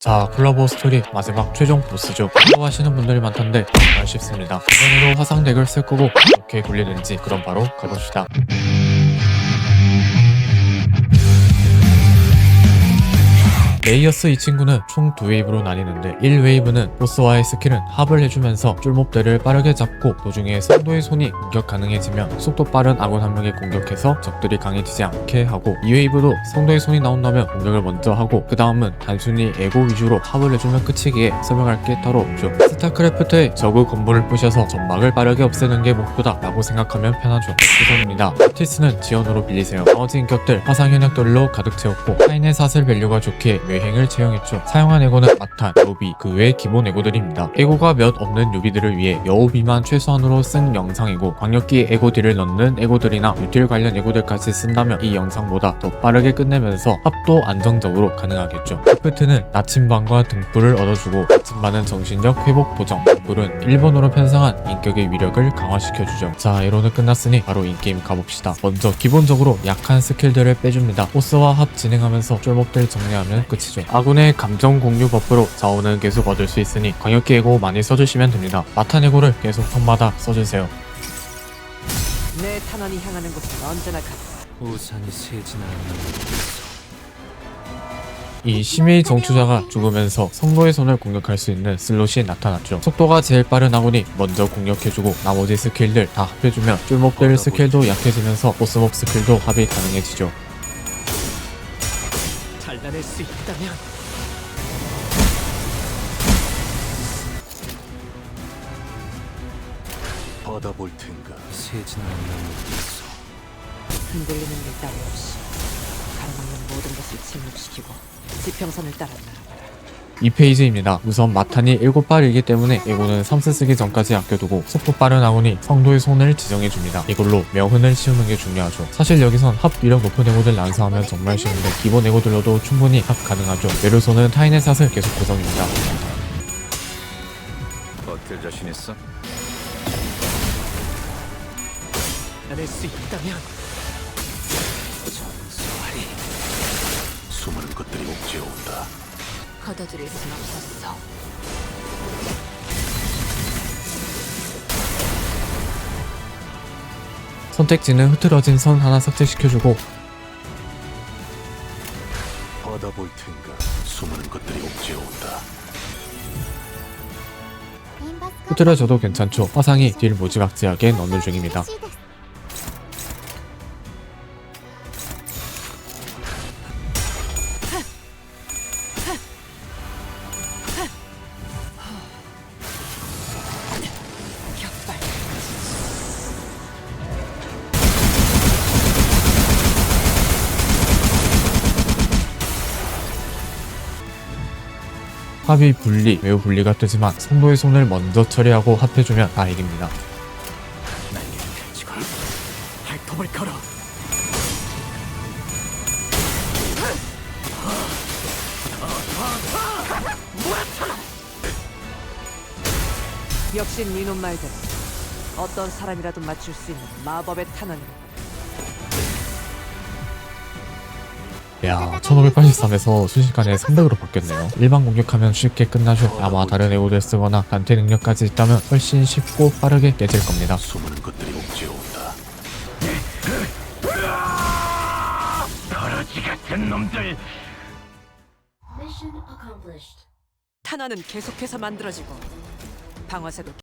자, 콜라보 스토리 마지막 최종 보스죠. 공부하시는 분들이 많던데 정말 쉽습니다. 이번에도 화상 덱을 쓸 거고 어떻게 굴리는지 그럼 바로 가봅시다. 레이어스 이 친구는 총 두 웨이브로 나뉘는데 1웨이브는 보스와의 스킬은 합을 해주면서 쫄목들을 빠르게 잡고 도중에 성도의 손이 공격 가능해지면 속도 빠른 아군 한 명이 공격해서 적들이 강해지지 않게 하고 2웨이브도 성도의 손이 나온다면 공격을 먼저 하고 그 다음은 단순히 에고 위주로 합을 해주면 끝이기에 설명할 게 따로 없죠. 스타크래프트의 저그 건물을 부셔서 점막을 빠르게 없애는 게 목표다 라고 생각하면 편하죠. 죄송합니다. 티스는 지원으로 빌리세요. 나머지 인격들 화상 현역들로 가득 채웠고 타인의 사슬 밸류가 좋기에 외행을 채용했죠. 사용한 에고는 마탄, 요비 그 외 기본 에고들입니다. 에고가 몇 없는 요비들을 위해 여우비만 최소한으로 쓴 영상이고 광역기 에고 딜을 넣는 에고들이나 유틸 관련 에고들까지 쓴다면 이 영상보다 더 빠르게 끝내면서 합도 안정적으로 가능하겠죠. 크프트는 나침반과 등불을 얻어주고 나침반은 정신력 회복 보정 등불은 1번으로 편성한 인격의 위력을 강화시켜주죠. 자 이론은 끝났으니 바로 인게임 가봅시다. 먼저 기본적으로 약한 스킬들을 빼줍니다. 보스와 합 진행하면서 쫄목들 정리하면 끝 이죠 아군의 감정 공유 버프로 자원은 계속 얻을 수 있으니 광역기 에고 많이 써주시면 됩니다 마탄 에고를 계속 턴마다 써주세요 내 탄원이 향하는 곳은 언제나 가. 우산이 않는 이 심해의 정투자가 죽으면서 성노의 손을 공격할 수 있는 슬롯이 나타났죠. 속도가 제일 빠른 아군이 먼저 공격해주고 나머지 스킬들 다 합해주면 쫄목들 스킬도 약해지면서 보스몹 스킬도 합이 가능해지죠. 잘라낼 수 있다면. 받아볼 텐가? 새진 않는 있어. 흔들리는 일 따위 없이 가로막는 모든 것을 침묵시키고 지평선을 따라 나아가라. 2페이지입니다. 우선 마탄이 7발이기 때문에 에고는 3스 쓰기 전까지 아껴두고 속도 빠른 아군이 성도의 손을 지정해줍니다. 이걸로 명흔을 씌우는 게 중요하죠. 사실 여기선 합 위력 높은 에고들 난사하면 정말 쉬운데 기본 에고들로도 충분히 합 가능하죠. 메르소는 타인의 샷을 계속 고정입니다. 버틸 자신 있어? 잘라낼 수 있다면 전소하리 수많은 것들이 옥죄어온다 걷어들일 순 없었어. 선택지는 흐트러진 선 하나 삭제시켜주고 받아볼 텐가 수많은 것들이 옥죄어온다 흐트러져도 괜찮죠. 화상이 딜 무지막지하게 넣는 중입니다. 합이 분리, 매우 분리가 뜨지만 성도의 손을 먼저 처리하고 합해주면 다 이깁니다. 지금 발톱을 걸어 역시 니놈 말대로 어떤 사람이라도 맞출 수 있는 마법의 탄원이 야, 1583에서 순식간에 300으로 바뀌었네요. 일반 공격하면 쉽게 끝나죠. 아마 다른 에고를 쓰거나 단테 능력까지 있다면 훨씬 쉽고 빠르게 깨질 겁니다. 수많은 것들이 옥죄어온다 Mission accomplished. 탄환은 계속해서 만들어지고 방어쇠도